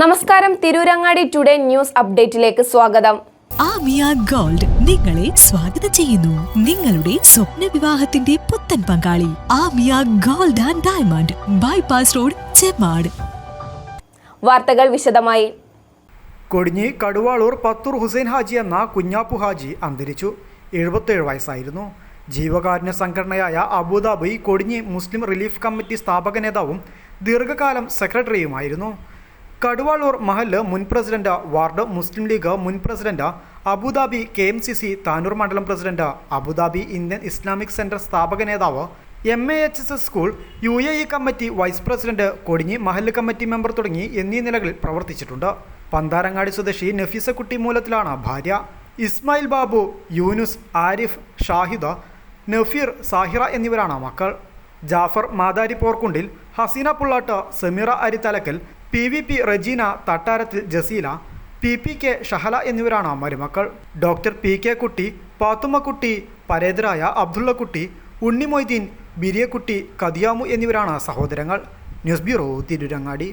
നമസ്കാരം. Tirurangadi today news അപ്ഡേറ്റിലേക്ക് സ്വാഗതം. Amiya gold നിങ്ങളെ സ്വാഗതം ചെയ്യുന്നു. നിങ്ങളുടെ സ്വപ്ന വിവാഹത്തിന്റെ പുത്തൻ പങ്കാളി Amiya gold and diamond bypass road Chemad വാർത്തകൾ വിശദമായി. കൊടിഞ്ഞി കടുവാളൂർ പത്തൂർ ഹുസൈൻ ഹാജി എന്ന കുഞ്ഞാപ്പു ഹാജി അന്തരിച്ചു. എഴുപത്തേഴ് വയസ്സായിരുന്നു. ജീവകാരുണ്യ സംഘടനയായ Abu Dhabi Kodinhi Muslim relief committee സ്ഥാപക നേതാവും ദീർഘകാലം സെക്രട്ടറിയുമായിരുന്നു. കടുവാളൂർ മഹൽ മുൻ പ്രസിഡന്റ് വാർഡ് മുസ്ലിം ലീഗ് മുൻ president Abu Dhabi K M C C Tanur മണ്ഡലം president Abu Dhabi Indian Islamic centre സ്ഥാപക നേതാവ് M A H S S school U A E committee vice president Kodinhi മഹല്ല് കമ്മിറ്റി മെമ്പർ തുടങ്ങി എന്നീ നിലകളിൽ പ്രവർത്തിച്ചിട്ടുണ്ട്. പന്താരങ്ങാടി സ്വദേശി നഫീസക്കുട്ടി മൂലത്തിലാണ് ഭാര്യ. ഇസ്മായിൽ ബാബു യൂനുസ് ആരിഫ് ഷാഹിദ നഫീർ സാഹിറ എന്നിവരാണ് മക്കൾ. Jafar Matari Porkundil Haseena Pullat Sameera Arithalakkal P V P Rajeena Thattarathil Jaseela P P K Shahala എന്നിവരാണ് മരുമക്കൾ. ഡോക്ടർ പി കെ കുട്ടി പാത്തുമ്മക്കുട്ടി പരേതരായ അബ്ദുള്ളക്കുട്ടി ഉണ്ണി മൊയ്തീൻ ബിരിയക്കുട്ടി കദിയാമു എന്നിവരാണ് സഹോദരങ്ങൾ. News bureau Tirurangadi.